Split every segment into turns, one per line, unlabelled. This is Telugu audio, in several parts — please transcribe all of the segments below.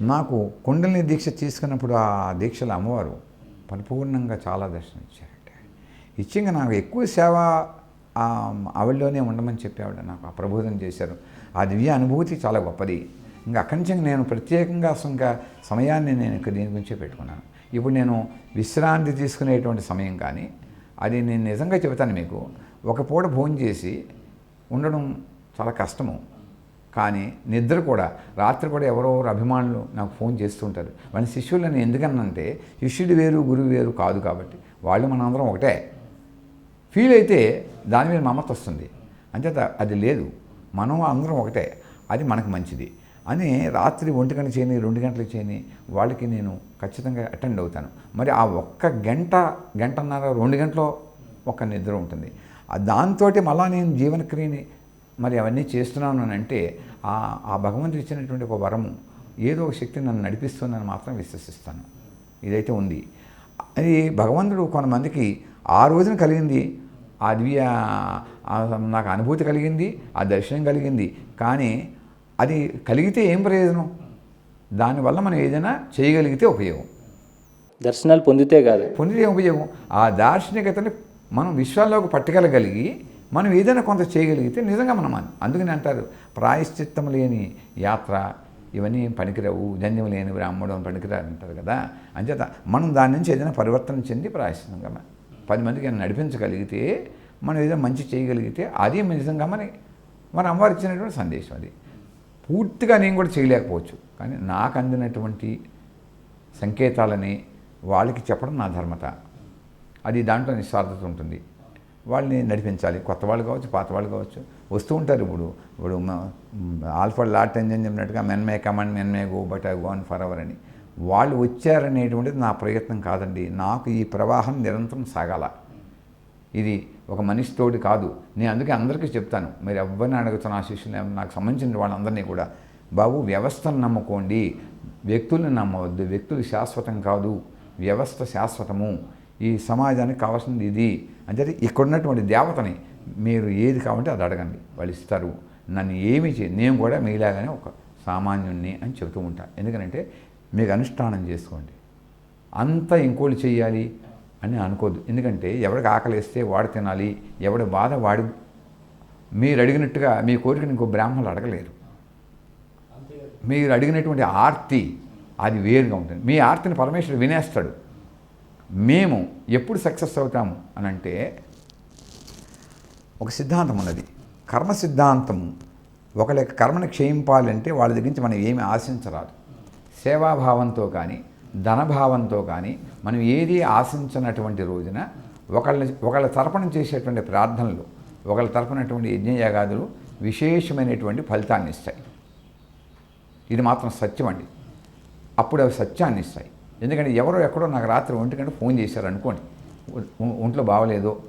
నాకు కుండలిని దీక్ష తీసుకున్నప్పుడు ఆ దీక్షల అమ్మవారు పరిపూర్ణంగా చాలా దర్శనం ఇచ్చారంటే ఇచ్చింగా నాకు ఎక్కువ సేవ ఆవిడలోనే ఉండమని చెప్పి ఆవిడ నాకు ఆ ప్రబోధం చేశారు. ఆ దివ్య అనుభూతి చాలా గొప్పది. ఇంకా అక్కడి నుంచి నేను ప్రత్యేకంగా అసలు ఇంకా సమయాన్ని నేను ఇక్కడ దీని గురించే పెట్టుకున్నాను. ఇప్పుడు నేను విశ్రాంతి తీసుకునేటువంటి సమయం కానీ అది నేను నిజంగా చెబుతాను మీకు ఒక పూట భోజనం చేసి ఉండడం చాలా కష్టము. కానీ నిద్ర కూడా రాత్రి కూడా ఎవరో ఎవరు అభిమానులు నాకు ఫోన్ చేస్తుంటారు వాళ్ళ శిష్యులని ఎందుకనంటే శిష్యుడు వేరు గురువు వేరు కాదు కాబట్టి వాళ్ళు మనందరం ఒకటే. ఫీల్ అయితే దాని మీద మమత వస్తుంది. అంచేత అది లేదు. మనం అందరం ఒకటే. అది మనకు మంచిది. అని రాత్రి ఒంటి గంట చేయని రెండు గంటలకు చేయని వాళ్ళకి నేను ఖచ్చితంగా అటెండ్ అవుతాను. మరి ఆ ఒక్క గంట గంటన్నర రెండు గంటలో ఒక నిద్ర ఉంటుంది. దాంతో మళ్ళా నేను జీవనక్రియని మరి అవన్నీ చేస్తున్నాను అని అంటే ఆ ఆ భగవంతుడు ఇచ్చినటువంటి ఒక వరము ఏదో ఒక శక్తి నన్ను నడిపిస్తుందని మాత్రం విశ్వసిస్తాను. ఇదైతే ఉంది. అది భగవంతుడు కొంతమందికి ఆ రోజున కలిగింది. ఆ దివ్య ఆ నాకు అనుభూతి కలిగింది ఆ దర్శనం కలిగింది. కానీ అది కలిగితే ఏం ప్రయోజనం? దానివల్ల మనం ఏదైనా చేయగలిగితే ఉపయోగం.
దర్శనాలు పొందితే కాదు.
పొందితే ఉపయోగం. ఆ దార్శనికతని మనం విశ్వాల్లోకి పట్టుకెళ్ళగలిగి మనం ఏదైనా కొంత చేయగలిగితే నిజంగా మనం అని అందుకని అంటారు ప్రాయశ్చిత్తం లేని యాత్ర ఇవన్నీ ఏం పనికిరావు. జన్యం లేని బ్రాహ్మణం పనికిరారు అంటారు కదా. అంచేత మనం దాని నుంచి ఏదైనా పరివర్తన చెంది ప్రాయశ్చిత్తంగా పది మందికి నడిపించగలిగితే మనం ఏదైనా మంచి చేయగలిగితే అది నిజంగా మన మన అమ్మవారు ఇచ్చినటువంటి సందేశం అది. పూర్తిగా నేను కూడా చేయలేకపోవచ్చు. కానీ నాకు అందినటువంటి సంకేతాలని వాళ్ళకి చెప్పడం నా ధర్మత. అది దాంట్లో నిస్వార్థత ఉంటుంది. వాళ్ళని నడిపించాలి. కొత్త వాళ్ళు కావచ్చు పాత వాళ్ళు కావచ్చు. వస్తూ ఉంటారు ఇప్పుడు. ఇప్పుడు ఆల్ఫా లాట్ ఎంజన్ చెప్పినట్టుగా men may come and men may go but I go on for ever అని. వాళ్ళు వచ్చారనేటువంటిది నా ప్రయత్నం కాదండి. నాకు ఈ ప్రవాహం నిరంతరం సాగాల. ఇది ఒక మనిషితోటి కాదు. నేను అందుకే అందరికీ చెప్తాను. మీరు ఎవరిని అడుగుతున్న ఆ శిష్యులు నాకు సంబంధించిన వాళ్ళందరినీ కూడా. బాబు వ్యవస్థను నమ్ముకోండి. వ్యక్తుల్ని నమ్మవద్దు. వ్యక్తులు శాశ్వతం కాదు. వ్యవస్థ శాశ్వతము. ఈ సమాజానికి కావాల్సింది ఇది అంటే ఇక్కడ ఉన్నటువంటి దేవతని మీరు ఏది కావాలంటే అది అడగండి. వాళ్ళు ఇస్తారు. నన్ను ఏమి చే నేను కూడా మీలాగానే ఒక సామాన్యుణ్ణి అని చెబుతూ ఉంటాను ఎందుకంటే మీకు అనుష్ఠానం చేసుకోండి. అంత ఇంకోటి చేయాలి అని అనుకోద్దు. ఎందుకంటే ఎవరికి ఆకలిస్తే వాడు తినాలి ఎవడి బాధ వాడి మీరు అడిగినట్టుగా మీ కోరికను ఇంకో బ్రాహ్మణులు అడగలేరు. మీరు అడిగినటువంటి ఆర్తి అది వేరుగా ఉంటుంది. మీ ఆర్తిని పరమేశ్వరుడు వినేస్తాడు. మేము ఎప్పుడు సక్సెస్ అవుతాము అని అంటే ఒక సిద్ధాంతం ఉన్నది. కర్మ సిద్ధాంతం. ఒకళ్ళ యొక్క క్షయింపాలంటే వాళ్ళ దగ్గర నుంచి మనం ఏమి ఆశించరాదు. సేవాభావంతో కానీ ధనభావంతో కానీ మనం ఏది ఆశించినటువంటి రోజున ఒకళ్ళ ఒకళ్ళ తరపున చేసేటువంటి ప్రార్థనలు ఒకళ్ళ తరపునటువంటి యజ్ఞయాగాదులు విశేషమైనటువంటి ఫలితాన్ని ఇస్తాయి. ఇది మాత్రం సత్యం అండి. అప్పుడు అవి సత్యాన్ని ఇస్తాయి. ఎందుకంటే ఎవరో ఎక్కడో నాకు రాత్రి ఒంటికంటే ఫోన్ చేశారు అనుకోండి. ఒంట్లో బాగలేదు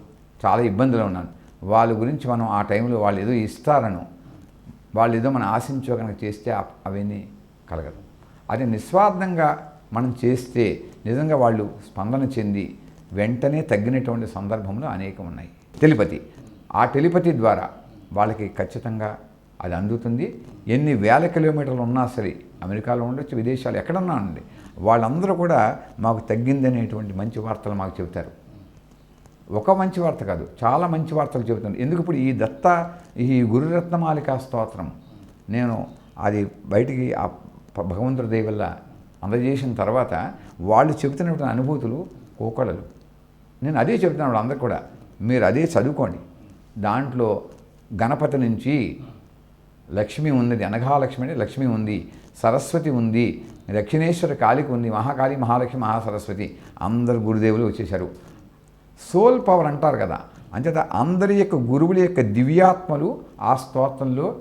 చాలా ఇబ్బందులు ఉన్నాను. వాళ్ళ గురించి మనం ఆ టైంలో వాళ్ళు ఏదో ఇస్తారను వాళ్ళు ఏదో మనం ఆశించో కనుక చేస్తే అవన్నీ కలగదు. అది నిస్వార్థంగా మనం చేస్తే నిజంగా వాళ్ళు స్పందన చెంది వెంటనే తగ్గినటువంటి సందర్భంలో అనేకం ఉన్నాయి. టెలిపతి. ఆ టెలిపతి ద్వారా వాళ్ళకి ఖచ్చితంగా అది అందుతుంది. ఎన్ని వేల కిలోమీటర్లు ఉన్నా సరే అమెరికాలో ఉండొచ్చు విదేశాలు ఎక్కడన్నా ఉండి వాళ్ళందరూ కూడా మాకు తగ్గిందనేటువంటి మంచి వార్తలు మాకు చెబుతారు. ఒక మంచి వార్త కాదు చాలా మంచి వార్తలు చెబుతున్నారు. ఎందుకు ఇప్పుడు ఈ దత్త ఈ గురురత్నమాలికా స్తోత్రం నేను అది బయటికి ఆ భగవంతుడి దయ వల్ల అందజేసిన తర్వాత వాళ్ళు చెబుతున్నటువంటి అనుభూతులు కోకొడలు నేను అదే చెబుతున్నాను వాళ్ళందరూ కూడా. మీరు అదే చదువుకోండి. దాంట్లో గణపతి నుంచి లక్ష్మి ఉన్నది అనఘాలక్ష్మి అంటే లక్ష్మి ఉంది సరస్వతి ఉంది దక్షిణేశ్వర కాళికి ఉంది మహాకాళి మహాలక్ష్మి మహాసరస్వతి అందరు గురుదేవులు వచ్చేశారు. సోల్ పవర్ అంటారు కదా అంచేత అందరి యొక్క గురువుల యొక్క దివ్యాత్మలు ఆ స్తోత్రంలో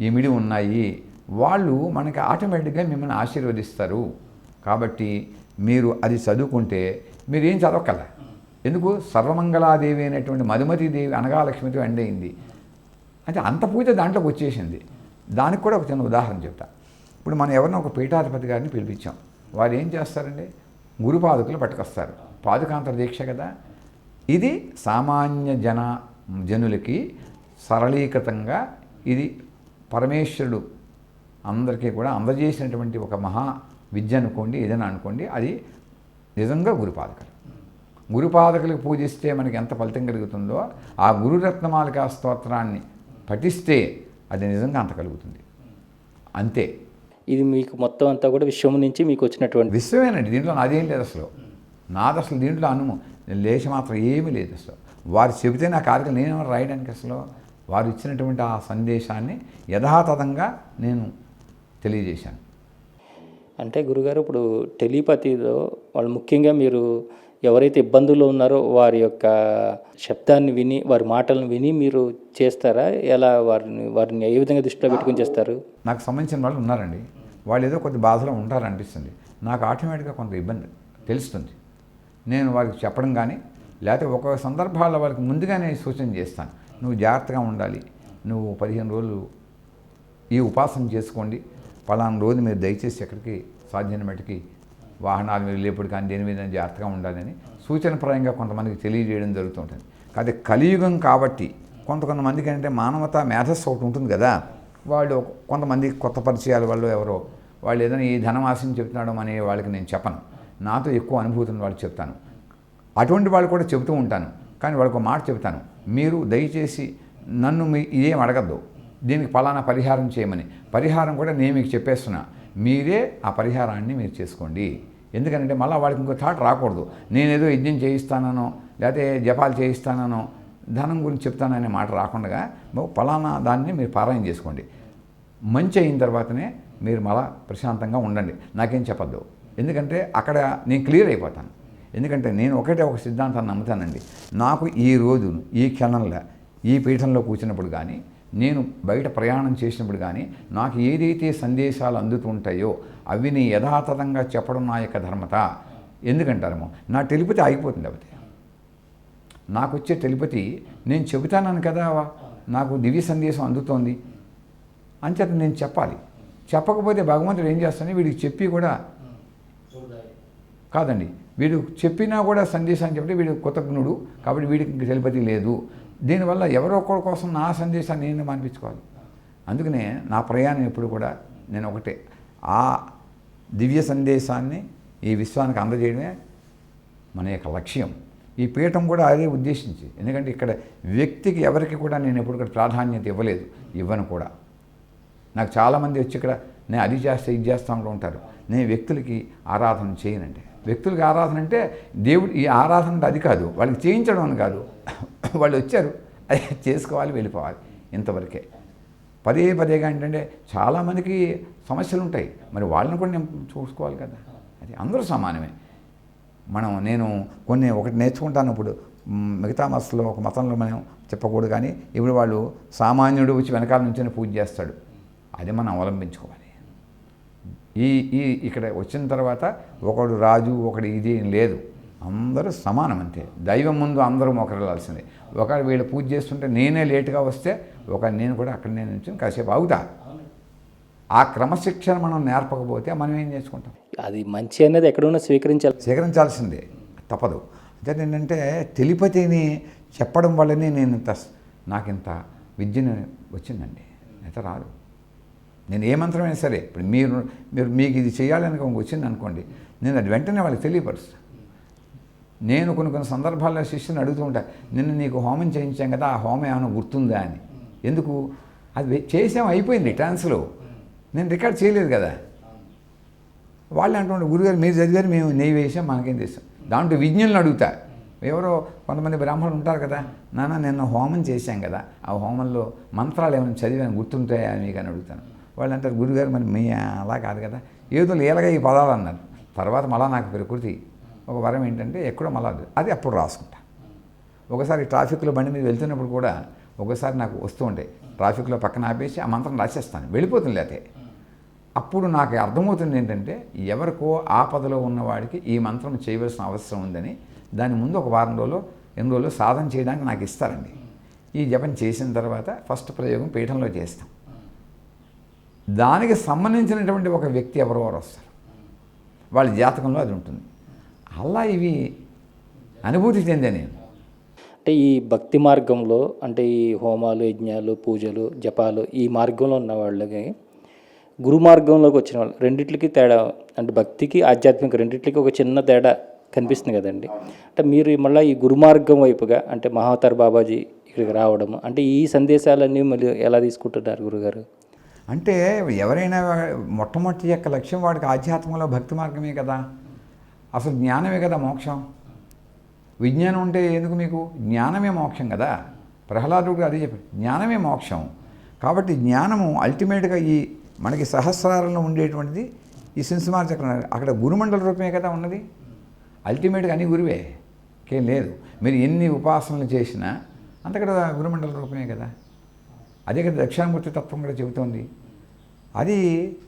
ఇమిడి ఉన్నాయి. వాళ్ళు మనకి ఆటోమేటిక్గా మిమ్మల్ని ఆశీర్వదిస్తారు. కాబట్టి మీరు అది చదువుకుంటే మీరు ఏం చదవకల ఎందుకు? సర్వమంగళాదేవి అనేటువంటి మధుమతీదేవి అనగాలక్ష్మితో ఎండ్ అయింది. అంటే అంత పూజ దాంట్లోకి వచ్చేసింది. దానికి కూడా ఒక చిన్న ఉదాహరణ చెప్తా. ఇప్పుడు మనం ఎవరినో ఒక పీఠాధిపతి గారిని పిలిపించాం. వారు ఏం చేస్తారండి గురు పట్టుకొస్తారు. పాదుకాంతర దీక్ష కదా. ఇది సామాన్య జన జనులకి సరళీకృతంగా ఇది పరమేశ్వరుడు అందరికీ కూడా అందజేసినటువంటి ఒక మహా విద్య అనుకోండి ఏదైనా అనుకోండి అది నిజంగా గురుపాదకలు గురుపాదకులకు పూజిస్తే మనకి ఎంత ఫలితం కలుగుతుందో ఆ గురురత్నమాలికా స్తోత్రాన్ని పఠిస్తే అది నిజంగా అంత కలుగుతుంది. అంతే.
ఇది మీకు మొత్తం అంతా కూడా విశ్వం నుంచి మీకు వచ్చినటువంటి
విశ్వమేనండి దీంట్లో నాదేం లేదు అసలు. నాది అసలు దీంట్లో అనుము. లేచి మాత్రం ఏమీ లేదు అసలు. వారు చెబితే నా కార్యక్రమం నేను రాయడానికి అసలు? వారు ఇచ్చినటువంటి ఆ సందేశాన్ని యథాతథంగా నేను తెలియజేశాను.
అంటే గురుగారు ఇప్పుడు టెలిపతిలో వాళ్ళు ముఖ్యంగా మీరు ఎవరైతే ఇబ్బందుల్లో ఉన్నారో వారి యొక్క శబ్దాన్ని విని వారి మాటలను విని మీరు చేస్తారా? ఎలా వారిని వారిని ఏ విధంగా దృష్టిలో పెట్టుకుని చేస్తారు?
నాకు సంబంధించిన వాళ్ళు ఉన్నారండి. వాళ్ళు ఏదో కొద్ది బాధలో ఉంటారనిపిస్తుంది. నాకు ఆటోమేటిక్గా కొంత ఇబ్బంది తెలుస్తుంది. నేను వారికి చెప్పడం కానీ లేకపోతే ఒక్కొక్క సందర్భాల్లో వాళ్ళకి ముందుగానే సూచన చేస్తాను. నువ్వు జాగ్రత్తగా ఉండాలి. నువ్వు పదిహేను రోజులు ఈ ఉపాసన చేసుకోండి. పలానా రోజు మీరు దయచేసి ఎక్కడికి సాధ్యమైన మటుకి వాహనాల మీద వెళ్ళేప్పుడు కానీ దేని మీద జాగ్రత్తగా ఉండాలని సూచనప్రాయంగా కొంతమందికి తెలియజేయడం జరుగుతుంటుంది. కాకపోతే కలియుగం కాబట్టి కొంత కొంతమందికి అంటే మానవత మేధస్సు ఒకటి ఉంటుంది కదా. వాళ్ళు కొంతమంది కొత్త పరిచయాల వాళ్ళు ఎవరో వాళ్ళు ఏదైనా ఈ ధనం ఆశని చెప్తున్నాడు అనే వాళ్ళకి నేను చెప్పను. నాతో ఎక్కువ అనుభూతి ఉన్న వాళ్ళు చెప్తాను. అటువంటి వాళ్ళు కూడా చెబుతూ ఉంటాను. కానీ వాళ్ళకు మాట చెబుతాను. మీరు దయచేసి నన్ను మీ ఇదేం అడగద్దు. దీనికి పలానా పరిహారం చేయమని. పరిహారం కూడా నేను మీకు చెప్పేస్తున్నా. మీరే ఆ పరిహారాన్ని మీరు చేసుకోండి. ఎందుకంటే మళ్ళీ వాళ్ళకి ఇంకో థాట్ రాకూడదు. నేనేదో యజ్ఞం చేయిస్తానో లేకపోతే జపాలు చేయిస్తానో ధనం గురించి చెప్తాననే మాట రాకుండా ఫలానా దాన్ని మీరు పారాయణ చేసుకోండి. మంచి అయిన తర్వాతనే మీరు మళ్ళా ప్రశాంతంగా ఉండండి. నాకేం చెప్పద్దు. ఎందుకంటే అక్కడ నేను క్లియర్ అయిపోతాను. ఎందుకంటే నేను ఒకటే ఒక సిద్ధాంతాన్ని నమ్ముతానండి. నాకు ఈ రోజును ఈ క్షణంలో ఈ పీఠంలో కూర్చున్నప్పుడు కానీ నేను బయట ప్రయాణం చేసినప్పుడు కానీ నాకు ఏదైతే సందేశాలు అందుతుంటాయో అవి నీ యథాతథంగా చెప్పడం నా యొక్క ధర్మత. ఎందుకంటారేమో నా టెలిపతి ఆగిపోతుంది అవతే నాకు వచ్చే టెలిపతి నేను చెబుతానని కదా నాకు దివ్య సందేశం అందుతోంది. అంచేత నేను చెప్పాలి. చెప్పకపోతే భగవంతుడు ఏం చేస్తాను వీడికి చెప్పి కూడా కాదండి. వీడు చెప్పినా కూడా సందేశాన్ని చెప్తే వీడు కృతజ్ఞుడు కాబట్టి వీడికి తెలిపతి లేదు. దీనివల్ల ఎవరో ఒకరి కోసం నా సందేశాన్ని నేను మానిపించుకోవాలి. అందుకనే నా ప్రయాణం ఎప్పుడు కూడా నేను ఒకటే. ఆ దివ్య సందేశాన్ని ఈ విశ్వానికి అందజేయడమే మన యొక్క లక్ష్యం. ఈ పీఠం కూడా అదే ఉద్దేశించి ఎందుకంటే ఇక్కడ వ్యక్తికి ఎవరికి కూడా నేను ఎప్పుడు కూడా ప్రాధాన్యత ఇవ్వలేదు ఇవ్వను కూడా. నాకు చాలామంది వచ్చి ఇక్కడ నేను అది చేస్తే ఇది చేస్తా ఉంటారు. నేను వ్యక్తులకి ఆరాధన చేయనండి వ్యక్తులకి ఆరాధన అంటే దేవుడు ఈ ఆరాధన అంటే అది కాదు వాళ్ళకి చేయించడం అని కాదు. వాళ్ళు వచ్చారు అది చేసుకోవాలి వెళ్ళిపోవాలి ఇంతవరకే. పదే పదేగా ఏంటంటే చాలామందికి సమస్యలు ఉంటాయి. మరి వాళ్ళని కూడా నేను చూసుకోవాలి కదా. అది అందరూ సమానమే. మనం నేను కొన్ని ఒకటి నేర్చుకుంటాను ఇప్పుడు. మిగతా మతంలో ఒక మతంలో మనం చెప్పకూడదు కానీ ఇప్పుడు వాళ్ళు సామాన్యుడు వచ్చి వెనకాల నుంచొని పూజ చేస్తాడు. అది మనం అవలంబించుకోవాలి. ఈ ఈ ఇక్కడ వచ్చిన తర్వాత ఒకడు రాజు ఒకడు ఇది లేదు. అందరూ సమానం అంతే. దైవం ముందు అందరూ మొకరెళ్ళాల్సిందే ఒకరు వీళ్ళు పూజ చేస్తుంటే నేనే లేటుగా వస్తే ఒక నేను కూడా అక్కడ నేను నుంచి కాసేపు ఆగుతా. ఆ క్రమశిక్షణ మనం నేర్పకపోతే మనం ఏం చేసుకుంటాం?
అది మంచి అనేది ఎక్కడున్నా స్వీకరించాలి.
స్వీకరించాల్సిందే. తప్పదు. అంటే ఏంటంటే తెలిపతిని చెప్పడం వల్లనే నేను ఇంత నాకు ఇంత విద్యను వచ్చిందండి. అయితే రాదు. నేను ఏ మంత్రమైనా సరే ఇప్పుడు మీరు మీరు మీకు ఇది చేయాలని వచ్చింది అనుకోండి నేను అది వెంటనే వాళ్ళకి తెలియపరుస్తాను నేను కొన్ని కొన్ని సందర్భాల్లో శిష్యుని అడుగుతూ ఉంటా నిన్న నీకు హోమం చేయించాం కదా ఆ హోమం ఏమైనా గుర్తుందా అని? ఎందుకు? అది చేసాం అయిపోయింది ట్రాన్స్లో. నేను రికార్డ్ చేయలేదు కదా. వాళ్ళు అంటుండే గురుగారు మీరు చదివారు మేము నెయ్యి వేసాం మనకేం చేసాం దాంట్లో విజ్ఞులను అడుగుతా. ఎవరో కొంతమంది బ్రాహ్మణులు ఉంటారు కదా నాన్న నిన్న హోమం చేశాం కదా ఆ హోమంలో మంత్రాలు ఏమైనా చదివాను గుర్తుంటాయా అని మీకు అని అడుగుతాను. వాళ్ళు అంటారు గురుగారు మరి మీ అలా కాదు కదా. ఏదో లీలగా ఈ పదాలు అన్నారు. తర్వాత మళ్ళా నాకు ప్రకృతి ఒక వరం ఏంటంటే ఎక్కడో మళ్ళా అది- అప్పుడు రాసుకుంటా. ఒకసారి ట్రాఫిక్లో బండి మీద వెళ్తున్నప్పుడు కూడా ఒకసారి నాకు వస్తూ ఉంటాయి ట్రాఫిక్లో పక్కన ఆపేసి ఆ మంత్రం రాసేస్తాను. వెళ్ళిపోతుంది లేతే అప్పుడు నాకు అర్థమవుతుంది ఏంటంటే ఎవరికో ఆపదలో ఉన్నవాడికి ఈ మంత్రం చేయవలసిన అవసరం ఉందని దాని ముందు ఒక వారం రోజులు ఎన్ని రోజులు సాధన చేయడానికి నాకు ఇస్తారండి. ఈ జపం చేసిన తర్వాత ఫస్ట్ ప్రయోగం పీఠంలో చేస్తాం. దానికి సంబంధించినటువంటి ఒక వ్యక్తి ఎవరో వారు వస్తారు. వాళ్ళ జాతకంలో అది ఉంటుంది. అలా ఇవి అనుభూతి చెందే నేను.
అంటే ఈ భక్తి మార్గంలో అంటే ఈ హోమాలు యజ్ఞాలు పూజలు జపాలు ఈ మార్గంలో ఉన్న వాళ్ళకి గురు మార్గంలోకి వచ్చిన వాళ్ళు రెండిట్లకి తేడా అంటే భక్తికి ఆధ్యాత్మిక రెండిట్లకి ఒక చిన్న తేడా కనిపిస్తుంది కదండి. అంటే మీరు మళ్ళీ ఈ గురు మార్గం వైపుగా అంటే మహావతార్ బాబాజీ ఇక్కడికి రావడం అంటే ఈ సందేశాలన్నీ మళ్ళీ ఎలా తీసుకుంటున్నారు గురుగారు?
అంటే ఎవరైనా మొట్టమొదటి యొక్క లక్ష్యం వాడికి ఆధ్యాత్మంలో భక్తి మార్గమే కదా. అసలు జ్ఞానమే కదా మోక్షం. విజ్ఞానం ఉంటే ఎందుకు మీకు? జ్ఞానమే మోక్షం కదా. ప్రహ్లాదుడు అదే చెప్పాడు జ్ఞానమే మోక్షం. కాబట్టి జ్ఞానము అల్టిమేట్గా ఈ మనకి సహస్రాలలో ఉండేటువంటిది ఈ సింసుమార్ చక్రం అక్కడ గురుమండల రూపమే కదా ఉన్నది. అల్టిమేట్గా అన్ని గురువే. కే లేదు. మీరు ఎన్ని ఉపాసనలు చేసినా అంతకడ గురుమండల రూపమే కదా. అదే కదా దక్షిణామూర్తి తత్వం కూడా చెబుతోంది. అది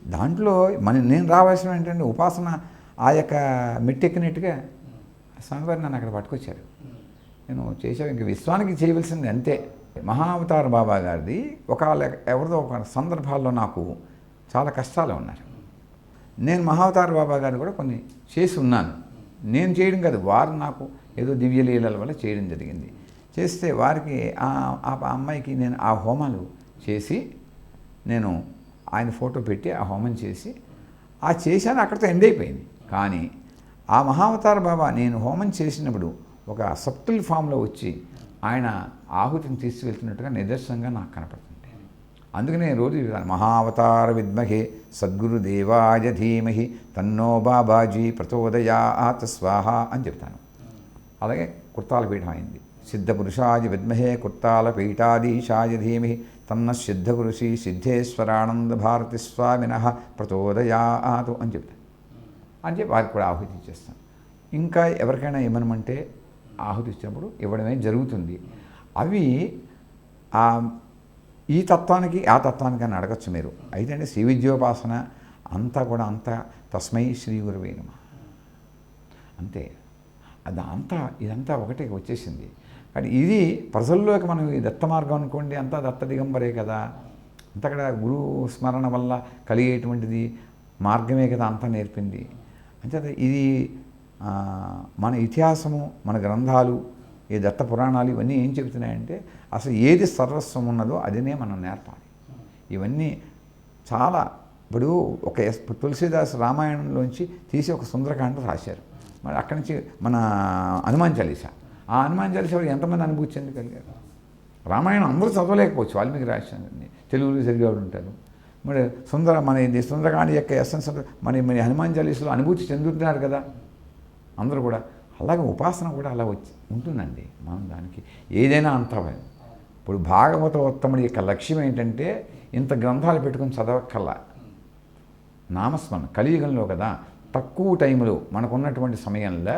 దాంట్లో మన నేను రావాల్సిన ఏంటంటే ఉపాసన ఆ యొక్క మెట్టెక్కినట్టుగా స్వామివారు నన్ను అక్కడ పట్టుకొచ్చారు. నేను చేసావు ఇంక విశ్వానికి చేయవలసింది అంతే. మహావతార బాబా గారిది ఒక ఎవరిదో ఒక సందర్భాల్లో నాకు చాలా కష్టాలు ఉన్నారు. నేను మహావతార బాబా గారు కూడా కొన్ని చేసి ఉన్నాను. నేను చేయడం కాదు వారు నాకు ఏదో దివ్యలీలల వల్ల చేయడం జరిగింది. చేస్తే వారికి ఆ అమ్మాయికి నేను ఆ హోమాలు చేసి నేను ఆయన ఫోటో పెట్టి ఆ హోమం చేసి ఆ చేశాను అక్కడితో ఎండ్ అయిపోయింది. కానీ ఆ మహావతార బాబా నేను హోమం చేసినప్పుడు ఒక సప్టిల్ ఫామ్లో వచ్చి ఆయన ఆహుతిని తీసుకువెళ్తున్నట్టుగా నిదర్శనంగా నాకు కనపడుతుంది అందుకనే రోజు మహావతార విద్మహే సద్గురు దేవాయ ధీమహి తన్నో బాబాజీ ప్రచోదయాత్ స్వాహ అని చెప్తాను. అలాగే కుర్తాల పీఠం అయింది. సిద్ధపురుషాయ విద్మహే కుర్తాల పీఠాధీశాయ ధీమహి. తన్న సిద్ధపురుషి సిద్ధేశ్వరానంద భారతి స్వామిన ప్రచోదయాతు అని చెప్తాను అని చెప్పి వారికి కూడా ఆహుతి ఇచ్చేస్తాను ఇంకా ఎవరికైనా ఇవ్వనమంటే ఆహుతి ఇచ్చినప్పుడు ఇవ్వడమే జరుగుతుంది. అవి ఈ తత్వానికి ఆ తత్వానికి అని అడగచ్చు మీరు. అయితే అంటే శ్రీ విద్యోపాసన అంతా కూడా అంతా తస్మై శ్రీ గురువే అంతే. అది అంతా ఇదంతా ఒకటే వచ్చేసింది. కానీ ఇది ప్రజల్లోకి మనం ఈ దత్త మార్గం అనుకోండి అంతా దత్త దిగంబరే కదా. అంత అక్కడ గురు స్మరణ వల్ల కలిగేటువంటిది మార్గమే కదా అంతా నేర్పింది. అంచేత ఇది మన ఇతిహాసము మన గ్రంథాలు ఈ దత్త పురాణాలు ఇవన్నీ ఏం చెబుతున్నాయంటే అసలు ఏది సర్వస్వం ఉన్నదో అదినే మనం నేర్పాలి. ఇవన్నీ చాలా ఇప్పుడు ఒక ఎస్- రామాయణంలోంచి తీసి ఒక సుందరకాండ రాశారు. మరి అక్కడి నుంచి మన హనుమాన్ చాలీసా ఆ హనుమాన్ చాలీసా ఎంతమంది అనుభూతి చెందగలిగారు? రామాయణం అందరూ చదవలేకపోవచ్చు వాల్మీకి రాశారు తెలుగులో సరిగా ఉంటారు మరి సుందర మన ఇది సుందరకాండ యొక్క ఎస్సెన్స్ మన మన హనుమాన్ చాలీసులో అనుభూతి చెందుతున్నారు కదా. అందరూ కూడా అలాగే ఉపాసన కూడా అలా వచ్చి ఉంటుందండి మనం దానికి. ఏదైనా అంతమే ఇప్పుడు భాగవత ఉత్తముడి యొక్క లక్ష్యం ఏంటంటే ఇంత గ్రంథాలు పెట్టుకుని చదవక్కల్లా నామస్మరణ కలియుగంలో కదా తక్కువ టైంలో మనకున్నటువంటి సమయంలో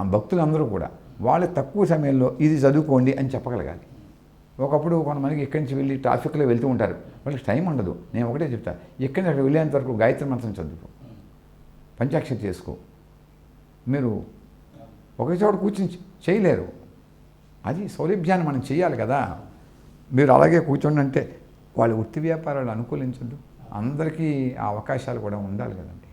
ఆ భక్తులందరూ కూడా వాళ్ళు తక్కువ సమయంలో ఇది చదువుకోండి అని చెప్పగలగాలి. ఒకప్పుడు కొంతమందికి ఇక్కడి నుంచి వెళ్ళి ట్రాఫిక్లో వెళ్తూ ఉంటారు. వాళ్ళకి టైం ఉండదు. నేను ఒకటే చెప్తా. ఇక్కడి నుంచి అక్కడ వెళ్ళేంత వరకు గాయత్రి మంత్రం చదువుకో. పంచాక్షరి చేసుకో. మీరు ఒకే చోట కూర్చుని చేయలేరు. అది సౌలభ్యాన్ని మనం చేయాలి కదా. మీరు అలాగే కూర్చోండి అంటే వాళ్ళు వృత్తి వ్యాపారాలు అనుకూలించద్దు. అందరికీ ఆ అవకాశాలు కూడా ఉండాలి కదండి.